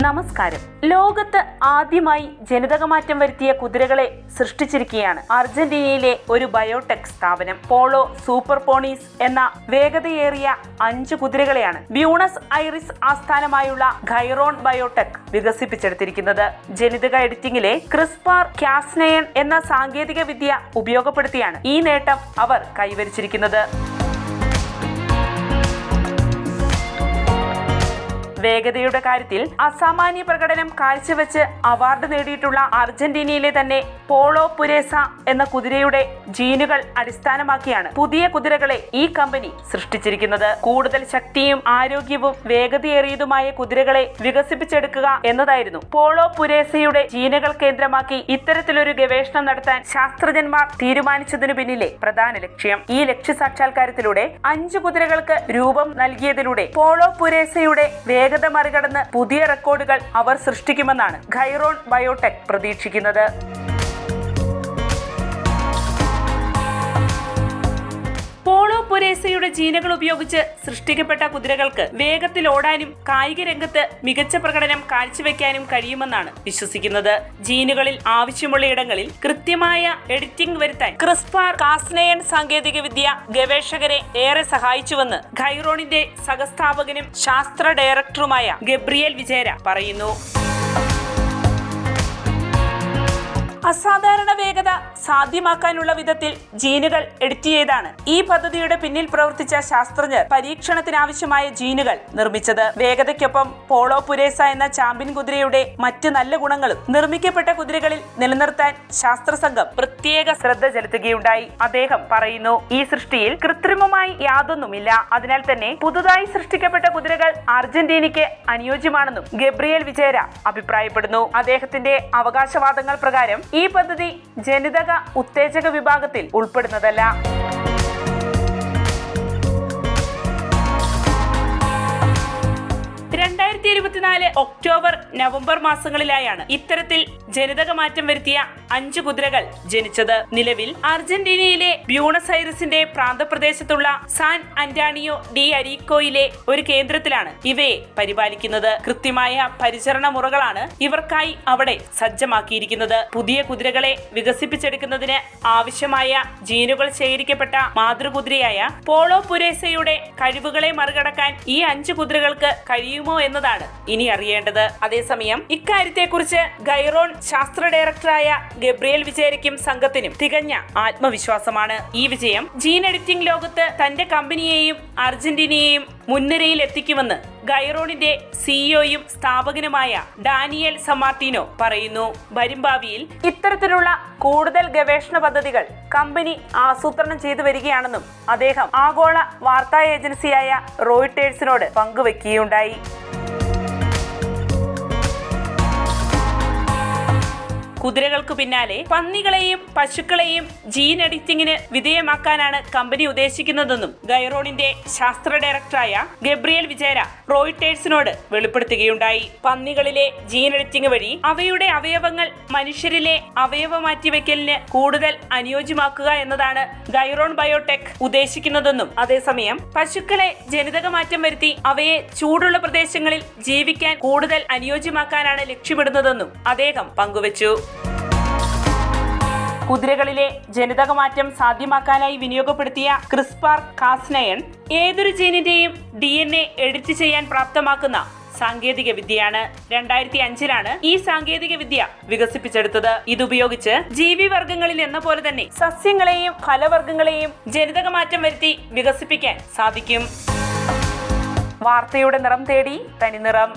നമസ്കാരം. ലോകത്ത് ആദ്യമായി ജനിതകമാറ്റം വരുത്തിയ കുതിരകളെ സൃഷ്ടിച്ചിരിക്കുകയാണ് അർജന്റീനയിലെ ഒരു ബയോടെക് സ്ഥാപനം പോളോ സൂപ്പർ പോണീസ് എന്ന വേഗതയേറിയ അഞ്ച് കുതിരകളെയാണ് ബ്യൂണസ് ഐറിസ് ആസ്ഥാനമായുള്ള ഖൈറോൺ ബയോടെക് വികസിപ്പിച്ചെടുത്തിരിക്കുന്നത്. ജനിതക എഡിറ്റിംഗിലെ ക്രിസ്പാർ കാസ്നയൻ എന്ന സാങ്കേതിക വിദ്യ ഉപയോഗപ്പെടുത്തിയാണ് ഈ നേട്ടം അവർ കൈവരിച്ചിരിക്കുന്നത്. വേഗതയുടെ കാര്യത്തിൽ അസാമാന്യ പ്രകടനം കാഴ്ചവെച്ച് അവാർഡ് നേടിയിട്ടുള്ള അർജന്റീനയിലെ തന്നെ പോളോ പുരേസ എന്ന കുതിരയുടെ ജീനുകൾ അടിസ്ഥാനമാക്കിയാണ് പുതിയ കുതിരകളെ ഈ കമ്പനി സൃഷ്ടിച്ചിരിക്കുന്നത്. കൂടുതൽ ശക്തിയും ആരോഗ്യവും വേഗതയേറിയതുമായ കുതിരകളെ വികസിപ്പിച്ചെടുക്കുക എന്നതായിരുന്നു പോളോ പുരേസയുടെ ജീനുകൾ കേന്ദ്രമാക്കി ഇത്തരത്തിലൊരു ഗവേഷണം നടത്താൻ ശാസ്ത്രജ്ഞന്മാർ തീരുമാനിച്ചതിനു പിന്നിലെ പ്രധാന ലക്ഷ്യം. ഈ ലക്ഷ്യ സാക്ഷാത്കാരത്തിലൂടെ അഞ്ചു കുതിരകൾക്ക് രൂപം നൽകിയതിലൂടെ പോളോ പുരേസയുടെ വേഗത മറികടന്ന് പുതിയ റെക്കോർഡുകൾ അവർ സൃഷ്ടിക്കുമെന്നാണ് ഖൈറോൺ ബയോടെക് പ്രതീക്ഷിക്കുന്നത്. ജീനകൾ ജീനുകൾ ഉപയോഗിച്ച് സൃഷ്ടിക്കപ്പെട്ട കുതിരകൾക്ക് വേഗത്തിൽ ഓടാനും കായിക രംഗത്ത് മികച്ച പ്രകടനം കാഴ്ചവെക്കാനും കഴിയുമെന്നാണ് വിശ്വസിക്കുന്നത്. ജീനുകളിൽ ആവശ്യമുള്ള ഇടങ്ങളിൽ കൃത്യമായ എഡിറ്റിംഗ് വരുത്താൻ ക്രിസ്പാർ കാസ്നയൻ സാങ്കേതിക വിദ്യ ഗവേഷകരെ ഏറെ സഹായിച്ചുവെന്ന് ഖൈറോണിന്റെ സഹസ്ഥാപകനും ശാസ്ത്ര ഡയറക്ടറുമായ ഗബ്രിയേൽ വിജയര പറയുന്നു. അസാധാരണ വേഗത സാധ്യമാക്കാനുള്ള വിധത്തിൽ ജീനുകൾ എഡിറ്റ് ചെയ്താണ് ഈ പദ്ധതിയുടെ പിന്നിൽ പ്രവർത്തിച്ച ശാസ്ത്രജ്ഞർ പരീക്ഷണത്തിനാവശ്യമായ ജീനുകൾ നിർമ്മിച്ചത്. വേഗതയ്ക്കൊപ്പം പോളോ പുരേസ എന്ന ചാമ്പ്യൻ കുതിരയുടെ മറ്റ് നല്ല ഗുണങ്ങളും നിർമ്മിക്കപ്പെട്ട കുതിരകളിൽ നിലനിർത്താൻ ശാസ്ത്ര സംഘം പ്രത്യേക ശ്രദ്ധ ചെലുത്തുകയുണ്ടായി. അദ്ദേഹം പറയുന്നു ഈ സൃഷ്ടിയിൽ കൃത്രിമമായി യാതൊന്നുമില്ല. അതിനാൽ തന്നെ പുതുതായി സൃഷ്ടിക്കപ്പെട്ട കുതിരകൾ അർജന്റീനയ്ക്ക് അനുയോജ്യമാണെന്നും ഗബ്രിയേൽ വിജയര അഭിപ്രായപ്പെടുന്നു. അദ്ദേഹത്തിന്റെ അവകാശവാദങ്ങൾ പ്രകാരം ഈ പദ്ധതി ജനിതക ഉത്തേജക വിഭാഗത്തിൽ ഉൾപ്പെടുന്നതല്ല. രണ്ടായിരത്തി ഇരുപത്തിനാല് ഒക്ടോബർ നവംബർ മാസങ്ങളിലായാണ് ഇത്തരത്തിൽ ജനിതക മാറ്റം വരുത്തിയ അഞ്ചു കുതിരകൾ ജനിച്ചത്. നിലവിൽ അർജന്റീനയിലെ ബ്യൂണസ് ഐറിസിന്റെ പ്രാന്തപ്രദേശത്തുള്ള സാൻ അന്റാണിയോ ഡി അരീക്കോയിലെ ഒരു കേന്ദ്രത്തിലാണ് ഇവയെ പരിപാലിക്കുന്നത്. കൃത്യമായ പരിചരണ മുറകളാണ് ഇവർക്കായി അവിടെ സജ്ജമാക്കിയിരിക്കുന്നത്. പുതിയ കുതിരകളെ വികസിപ്പിച്ചെടുക്കുന്നതിന് ആവശ്യമായ ജീനുകൾ ശേഖരിക്കപ്പെട്ട മാതൃകുതിരയായ പോളോ പുരേസയുടെ കഴിവുകളെ മറികടക്കാൻ ഈ അഞ്ച് കുതിരകൾക്ക് കഴിയുമോ എന്നതാണ് ഇനി അറിയേണ്ടത് അതേസമയം ഇക്കാര്യത്തെക്കുറിച്ച് ഗൈറോൺ ശാസ്ത്ര ഡയറക്ടറായ ഗബ്രിയേൽ വിജയരയ്ക്കും സംഘത്തിനും തികഞ്ഞ ആത്മവിശ്വാസമാണ്. ഈ വിജയം ജീൻ എഡിറ്റിംഗ് ലോകത്ത് തന്റെ കമ്പനിയെയും അർജന്റീനയെയും മുൻനിരയിൽ എത്തിക്കുമെന്ന് ഗൈറോണിന്റെ സിഇഒയും സ്ഥാപകനുമായ ഡാനിയൽ സമാർട്ടിനോ പറയുന്നു. വരും ഭാവിയിൽ ഇത്തരത്തിലുള്ള കൂടുതൽ ഗവേഷണ പദ്ധതികൾ കമ്പനി ആസൂത്രണം ചെയ്തു വരികയാണെന്നും അദ്ദേഹം ആഗോള വാർത്താ ഏജൻസിയായ റോയിട്ടേഴ്സിനോട് പങ്കുവെക്കുകയുണ്ടായി. കുതിരകൾക്ക് പിന്നാലെ പന്നികളെയും പശുക്കളെയും ജീൻ എഡിറ്റിംഗിന് വിധേയമാക്കാനാണ് കമ്പനി ഉദ്ദേശിക്കുന്നതെന്നും ഗൈറോണിന്റെ ശാസ്ത്ര ഡയറക്ടറായ ഗബ്രിയൽ വിജയര റോയിട്ടേഴ്സിനോട് വെളിപ്പെടുത്തുകയുണ്ടായി. പന്നികളിലെ ജീൻ എഡിറ്റിംഗ് വഴി അവയുടെ അവയവങ്ങൾ മനുഷ്യരിലെ അവയവ മാറ്റിവെക്കലിന് കൂടുതൽ അനുയോജ്യമാക്കുക എന്നതാണ് ഗൈറോൺ ബയോടെക് ഉദ്ദേശിക്കുന്നതെന്നും അതേസമയം പശുക്കളെ ജനിതക മാറ്റം വരുത്തി അവയെ ചൂടുള്ള പ്രദേശങ്ങളിൽ ജീവിക്കാൻ കൂടുതൽ അനുയോജ്യമാക്കാനാണ് ലക്ഷ്യമിടുന്നതെന്നും അദ്ദേഹം പങ്കുവച്ചു. കുതിരകളിലെ ജനിതകമാറ്റം സാധ്യമാക്കാനായി വിനിയോഗപ്പെടുത്തിയ ക്രിസ്പാർ കാസ്നയൻ ഏതൊരു ജീനിന്റെയും ഡി എൻ എ എഡിറ്റ് ചെയ്യാൻ പ്രാപ്തമാക്കുന്ന സാങ്കേതിക വിദ്യയാണ് രണ്ടായിരത്തി അഞ്ചിലാണ് ഈ സാങ്കേതിക വിദ്യ വികസിപ്പിച്ചെടുത്തത്. ഇതുപയോഗിച്ച് ജീവിവർഗങ്ങളിൽ എന്ന പോലെ തന്നെ സസ്യങ്ങളെയും ഫലവർഗങ്ങളെയും ജനിതകമാറ്റം വരുത്തി വികസിപ്പിക്കാൻ സാധിക്കും. വാർത്തയുടെ നിറം തേടി തനിനിറം.